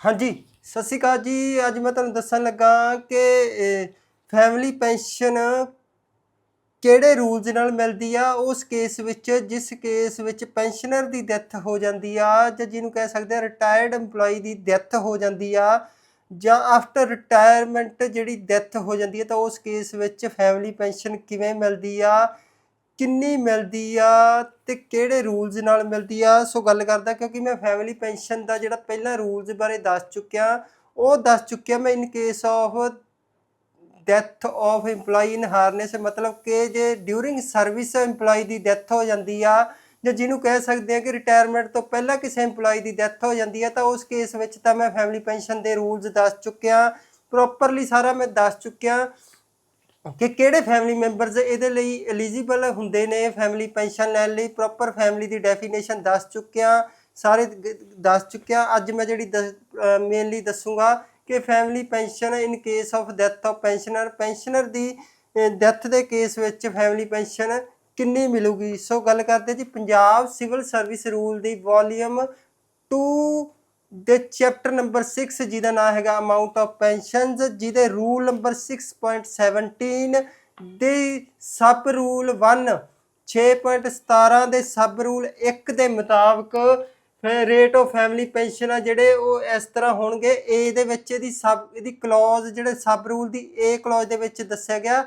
ਹਾਂਜੀ, ਸਤਿ ਸ਼੍ਰੀ ਅਕਾਲ ਜੀ। ਅੱਜ ਮੈਂ ਤੁਹਾਨੂੰ ਦੱਸਣ ਲੱਗਾ ਕਿ ਫੈਮਿਲੀ ਪੈਨਸ਼ਨ ਕਿਹੜੇ ਰੂਲਸ ਨਾਲ ਮਿਲਦੀ ਆ? ਉਸ ਕੇਸ ਵਿੱਚ, ਜਿਸ ਕੇਸ ਵਿੱਚ ਪੈਨਸ਼ਨਰ ਦੀ ਡੈਥ ਹੋ ਜਾਂਦੀ ਆ, ਜਾਂ ਜਿਹਨੂੰ ਕਹਿ ਸਕਦੇ ਆ ਰਿਟਾਇਰਡ EMPLOYE ਦੀ ਡੈਥ ਹੋ ਜਾਂਦੀ ਆ, ਜਾਂ ਆਫਟਰ ਰਿਟਾਇਰਮੈਂਟ ਜਿਹੜੀ ਡੈਥ ਹੋ ਜਾਂਦੀ ਹੈ ਤਾਂ ਉਸ ਕੇਸ ਵਿੱਚ ਫੈਮਿਲੀ ਪੈਨਸ਼ਨ ਕਿਵੇਂ ਮਿਲਦੀ ਆ? ਕਿੰਨੀ ਮਿਲਦੀ ਆ ਤੇ ਕਿਹੜੇ ਰੂਲਸ ਨਾਲ ਮਿਲਦੀ ਆ? ਸੋ ਗੱਲ ਕਰਦਾ ਕਿਉਂਕਿ ਮੈਂ ਫੈਮਿਲੀ ਪੈਨਸ਼ਨ ਦਾ ਜਿਹੜਾ ਪਹਿਲਾਂ ਰੂਲਸ ਬਾਰੇ ਦੱਸ ਚੁੱਕਿਆ, ਉਹ ਦੱਸ ਚੁੱਕਿਆ ਮੈਂ in case of death of EMPLOYE in harness ਮਤਲਬ ਕਿ ਜੇ ਡਿਊਰਿੰਗ ਸਰਵਿਸ EMPLOYE ਦੀ ਡੈਥ ਹੋ ਜਾਂਦੀ ਆ, ਜਾਂ ਜਿਹਨੂੰ ਕਹਿ ਸਕਦੇ ਆ ਕਿ ਰਿਟਾਇਰਮੈਂਟ ਤੋਂ ਪਹਿਲਾਂ ਕਿਸੇ EMPLOYE ਦੀ ਡੈਥ ਹੋ ਜਾਂਦੀ ਆ, ਤਾਂ ਉਸ ਕੇਸ ਵਿੱਚ ਤਾਂ ਮੈਂ ਫੈਮਿਲੀ ਪੈਨਸ਼ਨ ਦੇ ਰੂਲਸ ਦੱਸ ਚੁੱਕਿਆ ਪ੍ਰੋਪਰਲੀ ਸਾਰਾ ਮੈਂ ਦੱਸ ਚੁੱਕਿਆ। ਕਿ ਕਿਹੜੇ ਫੈਮਿਲੀ ਮੈਂਬਰਸ ਇਹਦੇ ਲਈ ਐਲੀਜੀਬਲ ਹੁੰਦੇ ਨੇ? ਫੈਮਿਲੀ ਪੈਨਸ਼ਨ ਲੈਣ ਲਈ ਪ੍ਰੋਪਰ ਫੈਮਿਲੀ ਦੀ ਡੈਫੀਨੇਸ਼ਨ ਦੱਸ ਚੁੱਕਿਆ, ਸਾਰੇ ਦੱਸ ਚੁੱਕਿਆ। ਅੱਜ ਮੈਂ ਜਿਹੜੀ ਮੇਨਲੀ ਦੱਸੂਗਾ ਕਿ family pension in case of death of pensioner pensioner the death ਦੇ ਕੇਸ ਵਿੱਚ ਫੈਮਿਲੀ ਪੈਨਸ਼ਨ ਕਿੰਨੀ ਮਿਲੂਗੀ? ਸੋ ਗੱਲ ਕਰਦੇ ਜੀ, ਪੰਜਾਬ ਸਿਵਲ ਸਰਵਿਸ ਰੂਲ ਦੀ ਵੋਲੀਅਮ 2 ਦੇ ਚੈਪਟਰ ਨੰਬਰ 6 ਜਿਹਦਾ ਨਾਮ ਹੈਗਾ ਅਮਾਉਂਟ ਆਫ ਪੈਨਸ਼ਨਸ ਜਿਹਦੇ ਰੂਲ ਨੰਬਰ 6.17 ਦੇ ਸਬ ਰੂਲ 1 6.17 ਦੇ ਸਬ ਰੂਲ 1 ਦੇ ਮੁਤਾਬਕ ਰੇਟ ਆਫ ਫੈਮਿਲੀ ਪੈਨਸ਼ਨ ਆ ਜਿਹੜੇ ਉਹ ਇਸ ਤਰ੍ਹਾਂ ਹੋਣਗੇ। ਏ ਦੇ ਵਿੱਚ ਇਹਦੀ ਸਬ ਇਹਦੀ ਕਲੌਜ਼ ਜਿਹੜੇ ਸਬ ਰੂਲ ਦੀ ਏ ਕਲੌਜ਼ ਦੇ ਵਿੱਚ ਦੱਸਿਆ ਗਿਆ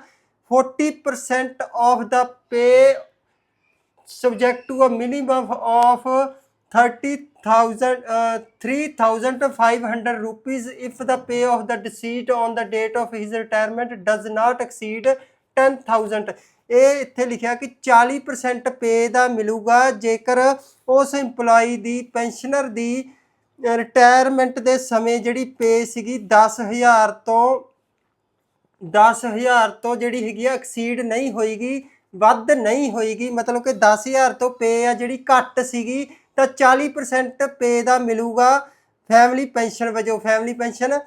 40% of the pay subject to a minimum of 30,000 uh, 3,500 rupees if the pay of the deceased on the date of his retirement does not exceed 10,000 ਇਹ ਇੱਥੇ ਲਿਖਿਆ ਕਿ 40% ਪੇ ਦਾ ਮਿਲੂਗਾ ਜੇਕਰ ਉਸ EMPLOYE ਦੀ ਪੈਨਸ਼ਨਰ ਦੀ ਰਿਟਾਇਰਮੈਂਟ ਦੇ ਸਮੇਂ ਜਿਹੜੀ ਪੇ ਸੀਗੀ 10000 ਤੋਂ 10000 ਤੋਂ ਜਿਹੜੀ ਹੈਗੀ ਆ ਐਕਸੀਡ ਨਹੀਂ ਹੋਏਗੀ ਵੱਧ ਨਹੀਂ ਹੋਏਗੀ ਮਤਲਬ ਕਿ 10000 ਤੋਂ ਪੇ ਆ ਜਿਹੜੀ ਘੱਟ ਸੀਗੀ ਤਾਂ 40% ਪੇ ਦਾ ਮਿਲੂਗਾ ਫੈਮਿਲੀ ਪੈਨਸ਼ਨ ਵਜੋਂ ਫੈਮਿਲੀ ਪੈਨਸ਼ਨ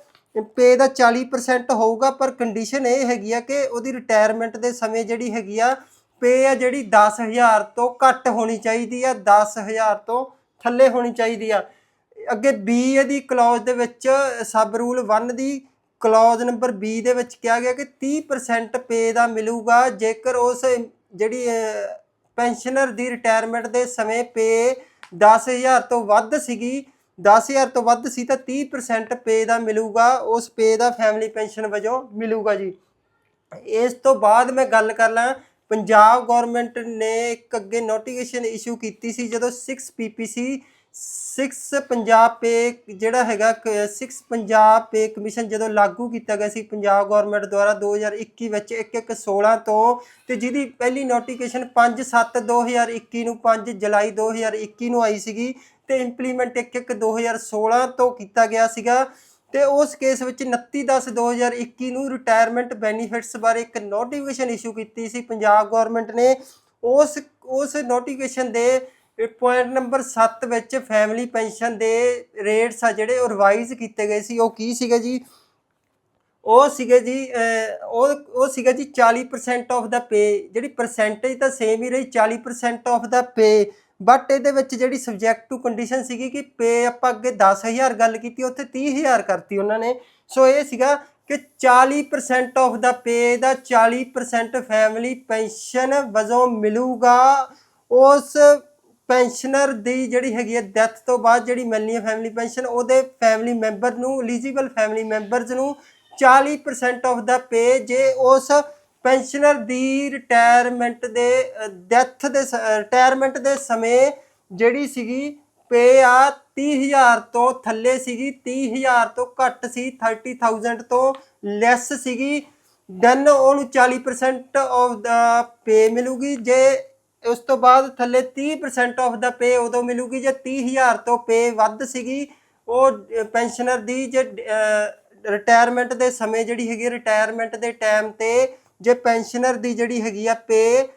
ਪੇ ਦਾ 40% ਹੋਊਗਾ, ਪਰ ਕੰਡੀਸ਼ਨ ਇਹ ਹੈਗੀ ਆ ਕਿ ਉਹਦੀ ਰਿਟਾਇਰਮੈਂਟ ਦੇ ਸਮੇਂ ਜਿਹੜੀ ਹੈਗੀ ਆ, ਪੇ ਆ ਜਿਹੜੀ 10000 ਤੋਂ ਘੱਟ ਹੋਣੀ ਚਾਹੀਦੀ ਆ 10000 ਤੋਂ ਥੱਲੇ ਹੋਣੀ ਚਾਹੀਦੀ ਆ। ਅੱਗੇ ਬੀ ਦੀ ਕਲੌਜ਼ ਦੇ ਵਿੱਚ ਸਬ ਰੂਲ 1 ਦੀ ਕਲੌਜ਼ ਨੰਬਰ ਬੀ ਦੇ ਵਿੱਚ ਕਿਹਾ ਗਿਆ ਕਿ 30% ਪੇ ਦਾ ਮਿਲੂਗਾ, ਜੇਕਰ ਉਸ ਜਿਹੜੀ ਪੈਨਸ਼ਨਰ ਦੀ ਰਿਟਾਇਰਮੈਂਟ ਦੇ ਸਮੇਂ ਪੇ 10000 ਤੋਂ ਵੱਧ ਸੀਗੀ। 10000 ਤੋਂ ਵੱਧ ਸੀ ਤਾਂ 30% ਪੇ ਦਾ ਮਿਲੂਗਾ, ਉਸ ਪੇ ਦਾ ਫੈਮਿਲੀ ਪੈਨਸ਼ਨ ਵਜੋਂ ਮਿਲੂਗਾ ਜੀ। ਇਸ ਤੋਂ ਬਾਅਦ ਮੈਂ ਗੱਲ ਕਰ ਲਾਂ, ਪੰਜਾਬ ਗਵਰਨਮੈਂਟ ਨੇ ਇੱਕ ਅੱਗੇ ਨੋਟੀਫਿਕੇਸ਼ਨ ਇਸ਼ੂ ਕੀਤੀ ਸੀ ਜਦੋਂ 6 ਪੀਪੀਸੀ 6 ਪੰਜਾਬ ਪੇ ਜਿਹੜਾ ਹੈਗਾ 6 ਪੰਜਾਬ ਪੇ ਕਮਿਸ਼ਨ ਜਦੋਂ ਲਾਗੂ ਕੀਤਾ ਗਿਆ ਸੀ ਪੰਜਾਬ ਗਵਰਨਮੈਂਟ ਦੁਆਰਾ 2021 ਵਿੱਚ 1116 ਤੋਂ, ਤੇ ਜਿਹਦੀ ਪਹਿਲੀ ਨੋਟੀਫਿਕੇਸ਼ਨ 5/7/2021 ਨੂੰ 5 ਜੁਲਾਈ 2021 ਨੂੰ ਆਈ ਸੀਗੀ ਤੇ ਇੰਪਲੀਮੈਂਟ 1/1/2016 ਤੋਂ ਕੀਤਾ ਗਿਆ ਸੀਗਾ। ਤੇ ਉਸ ਕੇਸ ਵਿੱਚ 29/10/2021 ਨੂੰ ਰਿਟਾਇਰਮੈਂਟ ਬੈਨੀਫਿਟਸ ਬਾਰੇ ਇੱਕ ਨੋਟੀਫਿਕੇਸ਼ਨ ਇਸ਼ੂ ਕੀਤੀ ਸੀ ਪੰਜਾਬ ਗਵਰਨਮੈਂਟ ਨੇ। ਉਸ ਉਸ ਨੋਟੀਫਿਕੇਸ਼ਨ ਦੇ ਪੁਆਇੰਟ ਨੰਬਰ 7 ਵਿੱਚ ਫੈਮਿਲੀ ਪੈਨਸ਼ਨ ਦੇ ਰੇਟਸ ਆ ਜਿਹੜੇ ਉਹ ਰਿਵਾਈਜ਼ ਕੀਤੇ ਗਏ ਸੀ, ਉਹ ਕੀ ਸੀਗੇ ਜੀ? ਉਹ ਸੀਗੇ ਜੀ ਉਹ ਉਹ ਸੀਗਾ ਜੀ 40% ਆਫ ਦਾ ਪੇ ਜਿਹੜੀ ਪਰਸੈਂਟੇਜ ਤਾਂ ਸੇਮ ਹੀ ਰਹੀ 40% ਆਫ ਦਾ ਪੇ ਬਟ ਇਹਦੇ ਵਿੱਚ ਜਿਹੜੀ ਸਬਜੈਕਟ ਟੂ ਕੰਡੀਸ਼ਨ ਸੀਗੀ ਕਿ ਪੇ ਆਪਾਂ ਅੱਗੇ 10000 ਗੱਲ ਕੀਤੀ, ਉੱਥੇ 30000 ਕਰਤੀ ਉਹਨਾਂ ਨੇ। ਸੋ ਇਹ ਸੀਗਾ ਕਿ 40% ਆਫ ਦਾ ਪੇ ਦਾ 40% ਫੈਮਿਲੀ ਪੈਨਸ਼ਨ ਵਜੋਂ ਮਿਲੂਗਾ, ਉਸ ਪੈਨਸ਼ਨਰ ਦੀ ਜਿਹੜੀ ਹੈਗੀ ਹੈ ਡੈਥ ਤੋਂ ਬਾਅਦ ਜਿਹੜੀ ਮਿਲਣੀ ਹੈ ਫੈਮਿਲੀ ਪੈਨਸ਼ਨ ਉਹਦੇ ਫੈਮਿਲੀ ਮੈਂਬਰ ਨੂੰ ਐਲੀਜੀਬਲ ਫੈਮਿਲੀ ਮੈਂਬਰਸ ਨੂੰ 40% ਆਫ ਦਾ ਪੇ ਜੇ ਉਸ ਪੈਨਸ਼ਨਰ ਦੀ ਰਿਟਾਇਰਮੈਂਟ ਦੇ ਡੈਥ ਦੇ ਰਿਟਾਇਰਮੈਂਟ ਦੇ ਸਮੇਂ ਜਿਹੜੀ ਸੀਗੀ ਪੇ ਆ 30000 ਤੋਂ ਥੱਲੇ ਸੀਗੀ 30000 ਤੋਂ ਘੱਟ ਸੀ 30000 ਤੋਂ ਲੈਸ ਸੀਗੀ ਦੈਨ ਉਹਨੂੰ 40% ਆਫ ਦਾ ਪੇ ਮਿਲੂਗੀ, ਜੇ ਉਸ ਤੋਂ ਬਾਅਦ ਥੱਲੇ 30% ਆਫ ਦਾ ਪੇ ਉਦੋਂ ਮਿਲੂਗੀ, ਜੇ 30000 ਤੋਂ ਪੇ ਵੱਧ ਸੀਗੀ, ਉਹ ਪੈਨਸ਼ਨਰ ਦੀ ਜੇ ਰਿਟਾਇਰਮੈਂਟ ਦੇ ਸਮੇਂ ਜਿਹੜੀ ਹੈਗੀ ਰਿਟਾਇਰਮੈਂਟ ਦੇ ਟਾਈਮ ਤੇ ਜੇ ਪੈਨਸ਼ਨਰ ਦੀ ਜਿਹੜੀ ਹੈਗੀ ਆ ਪੇ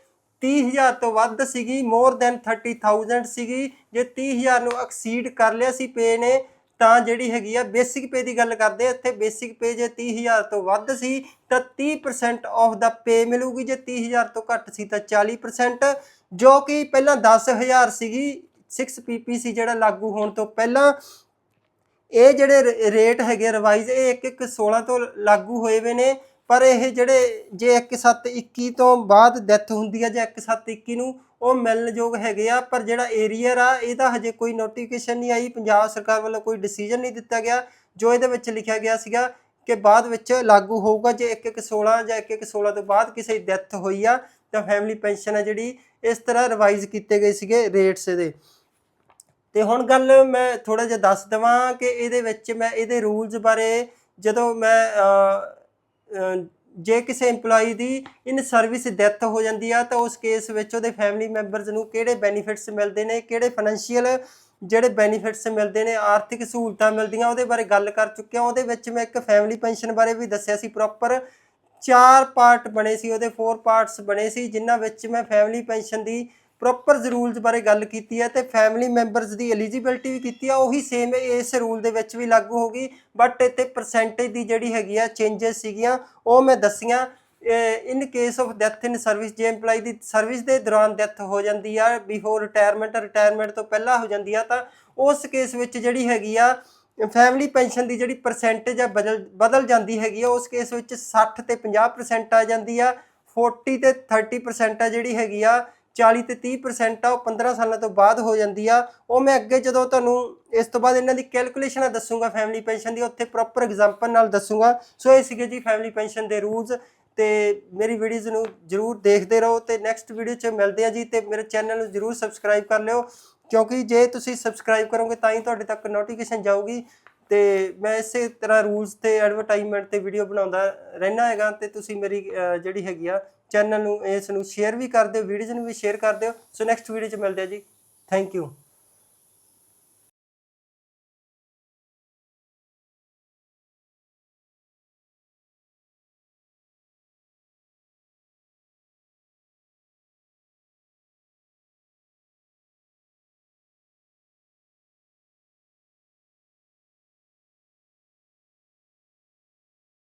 30000 ਤੋਂ ਵੱਧ ਸੀਗੀ ਮੋਰ ਦੈਨ 30000 ਸੀਗੀ, ਜੇ 30000 ਨੂੰ ਐਕਸੀਡ ਕਰ ਲਿਆ ਸੀ ਪੇ ਨੇ, ਤਾਂ ਜਿਹੜੀ ਹੈਗੀ ਆ ਬੇਸਿਕ ਪੇ ਦੀ ਗੱਲ ਕਰਦੇ ਇੱਥੇ ਬੇਸਿਕ ਪੇ ਜੇ 30000 ਤੋਂ ਵੱਧ ਸੀ, ਤਾਂ 30% ਆਫ ਦਾ ਪੇ ਮਿਲੂਗੀ, ਜੇ 30000 ਤੋਂ ਘੱਟ ਸੀ ਤਾਂ 40% ਜੋ ਕਿ ਪਹਿਲਾਂ 10000 ਸੀਗੀ 6 ਪੀਪੀਸੀ ਜਿਹੜਾ ਲਾਗੂ ਹੋਣ ਤੋਂ ਪਹਿਲਾਂ। ਇਹ ਜਿਹੜੇ ਰ- ਰੇਟ ਹੈਗੇ ਰਿਵਾਈਜ਼ ਇਹ 1 1 16 ਤੋਂ ਲਾਗੂ ਹੋਏ ਵੇ ਨੇ। ਪਰ ਇਹ ਜਿਹੜੇ, ਜੇ 1 7 21 ਤੋਂ ਬਾਅਦ ਡੈਥ ਹੁੰਦੀ ਹੈ ਜਾਂ 1 7 21 ਨੂੰ, ਉਹ ਮਿਲਣਯੋਗ ਹੈਗੇ ਆ। ਪਰ ਜਿਹੜਾ ਏਰੀਅਰ ਆ, ਇਹਦਾ ਹਜੇ ਕੋਈ ਨੋਟੀਫਿਕੇਸ਼ਨ ਨਹੀਂ ਆਈ। ਪੰਜਾਬ ਸਰਕਾਰ ਵੱਲੋਂ ਕੋਈ ਡਿਸੀਜਨ ਨਹੀਂ ਦਿੱਤਾ ਗਿਆ, ਜੋ ਇਹਦੇ ਵਿੱਚ ਲਿਖਿਆ ਗਿਆ ਸੀਗਾ ਕਿ ਬਾਅਦ ਵਿੱਚ ਲਾਗੂ ਹੋਊਗਾ, ਜੇ 1 1 16 ਜਾਂ 1 1 16 ਤੋਂ ਬਾਅਦ ਕਿਸੇ ਡੈਥ ਹੋਈ ਆ। ਤਾਂ ਫੈਮਿਲੀ ਪੈਨਸ਼ਨ ਹੈ ਜਿਹੜੀ, ਇਸ ਤਰ੍ਹਾਂ ਰਿਵਾਈਜ਼ ਕੀਤੇ ਗਏ ਸੀਗੇ ਰੇਟਸ ਇਹਦੇ। ਤੇ ਹੁਣ ਗੱਲ ਮੈਂ ਥੋੜਾ ਜਿਹਾ ਦੱਸ ਦਵਾਂ ਕਿ ਇਹਦੇ ਵਿੱਚ ਮੈਂ, ਇਹਦੇ ਰੂਲਸ ਬਾਰੇ ਜਦੋਂ ਮੈਂ ਜੇ ਕਿਸੇ EMPLOYEE ਦੀ ਇਨ ਸਰਵਿਸ ਡੈਥ ਹੋ ਜਾਂਦੀ ਆ, ਤਾਂ ਉਸ ਕੇਸ ਵਿੱਚ ਉਹਦੇ ਫੈਮਿਲੀ ਮੈਂਬਰਸ ਨੂੰ ਕਿਹੜੇ ਬੈਨੀਫਿਟਸ ਮਿਲਦੇ ਨੇ, ਕਿਹੜੇ ਫਾਈਨੈਂਸ਼ੀਅਲ ਜਿਹੜੇ ਬੈਨੀਫਿਟਸ ਮਿਲਦੇ ਨੇ, ਆਰਥਿਕ ਸਹੂਲਤਾਂ ਮਿਲਦੀਆਂ, ਉਹਦੇ ਬਾਰੇ ਗੱਲ ਕਰ ਚੁੱਕਿਆ। ਉਹਦੇ ਵਿੱਚ ਮੈਂ ਇੱਕ ਫੈਮਿਲੀ ਪੈਨਸ਼ਨ ਬਾਰੇ ਵੀ ਦੱਸਿਆ ਸੀ ਪ੍ਰੋਪਰ ਚਾਰ ਪਾਰਟ ਬਣੇ ਸੀ, ਉਹਦੇ ਫੋਰ ਪਾਰਟਸ ਬਣੇ ਸੀ, ਜਿਨ੍ਹਾਂ ਵਿੱਚ ਮੈਂ ਫੈਮਿਲੀ ਪੈਨਸ਼ਨ ਦੀ ਪ੍ਰੋਪਰ ਰੂਲਸ ਬਾਰੇ ਗੱਲ ਕੀਤੀ ਹੈ ਤੇ ਫੈਮਿਲੀ ਮੈਂਬਰਸ ਦੀ ਐਲੀਜੀਬਿਲਟੀ ਵੀ ਕੀਤੀ ਆ ਉਹੀ ਸੇਮ ਇਸ ਰੂਲ ਦੇ ਵਿੱਚ ਵੀ ਲਾਗੂ ਹੋਗੀ ਬਟ ਇੱਥੇ ਪਰਸੈਂਟੇਜ ਦੀ ਜਿਹੜੀ ਹੈਗੀ ਆ ਚੇਂਜਸ ਸੀਗੀਆਂ, ਉਹ ਮੈਂ ਦੱਸੀਆਂ in case of death in service ਜੇ EMPLOYEE ਦੀ ਸਰਵਿਸ ਦੇ ਦੌਰਾਨ ਡੈਥ ਹੋ ਜਾਂਦੀ ਆ ਬਿਫੋਰ ਰਿਟਾਇਰਮੈਂਟ ਰਿਟਾਇਰਮੈਂਟ ਤੋਂ ਪਹਿਲਾਂ ਹੋ ਜਾਂਦੀ ਆ, ਤਾਂ ਉਸ ਕੇਸ ਵਿੱਚ ਜਿਹੜੀ ਹੈਗੀ ਆ ਫੈਮਿਲੀ ਪੈਨਸ਼ਨ ਦੀ ਜਿਹੜੀ ਪਰਸੈਂਟੇਜ ਆ ਬਦਲ ਬਦਲ ਜਾਂਦੀ ਹੈਗੀ ਆ, ਉਸ ਕੇਸ ਵਿੱਚ 60 ਤੇ 50% ਆ ਜਾਂਦੀ ਆ 40 ਤੇ 30% ਆ ਜਿਹੜੀ ਹੈਗੀ ਆ 40 ਤੇ 30% ਆ, ਉਹ 15 ਸਾਲਾਂ ਤੋਂ ਬਾਅਦ ਹੋ ਜਾਂਦੀ ਆ। ਉਹ ਮੈਂ ਅੱਗੇ ਜਦੋਂ ਤੁਹਾਨੂੰ ਇਸ ਤੋਂ ਬਾਅਦ ਇਹਨਾਂ ਦੀ ਕੈਲਕੂਲੇਸ਼ਨਾਂ ਦੱਸੂਗਾ ਫੈਮਿਲੀ ਪੈਨਸ਼ਨ ਦੀ, ਉੱਥੇ ਪ੍ਰੋਪਰ ਐਗਜ਼ਾਮਪਲ ਨਾਲ ਦੱਸੂਗਾ। ਸੋ ਇਹ ਸੀਗੇ ਜੀ ਫੈਮਿਲੀ ਪੈਨਸ਼ਨ ਦੇ ਰੂਲਸ ਤੇ ਮੇਰੀ ਵੀਡੀਓਜ਼ ਨੂੰ ਜਰੂਰ ਦੇਖਦੇ ਰਹੋ ਤੇ ਨੈਕਸਟ ਵੀਡੀਓ 'ਚ ਮਿਲਦੇ ਆ ਜੀ ਤੇ ਮੇਰੇ ਚੈਨਲ ਨੂੰ ਜਰੂਰ ਸਬਸਕ੍ਰਾਈਬ ਕਰ ਲਿਓ। ਕਿਉਂਕਿ ਜੇ ਤੁਸੀਂ ਸਬਸਕ੍ਰਾਈਬ ਕਰੋਗੇ ਤਾਂ ਹੀ ਤੁਹਾਡੇ ਤੱਕ ਨੋਟੀਫਿਕੇਸ਼ਨ ਜਾਊਗੀ ਤੇ ਮੈਂ ਇਸੇ ਤਰ੍ਹਾਂ ਰੂਲਸ ਤੇ ਐਡਵਰਟਾਈਜ਼ਮੈਂਟ ਤੇ ਵੀਡੀਓ ਬਣਾਉਂਦਾ ਰਹਿਣਾ ਹੈਗਾ ਤੇ ਤੁਸੀਂ ਮੇਰੀ ਜਿਹੜੀ ਹੈਗੀ ਆ ਚੈਨਲ ਨੂੰ, ਇਸ ਨੂੰ ਸ਼ੇਅਰ ਵੀ ਕਰ ਦਿਓ ਵੀਡੀਓਜ਼ ਨੂੰ ਵੀ ਸ਼ੇਅਰ ਕਰ ਦਿਓ। ਸੋ ਨੈਕਸਟ ਵੀਡੀਓ 'ਚ ਮਿਲਦੇ ਆ ਜੀ। Thank you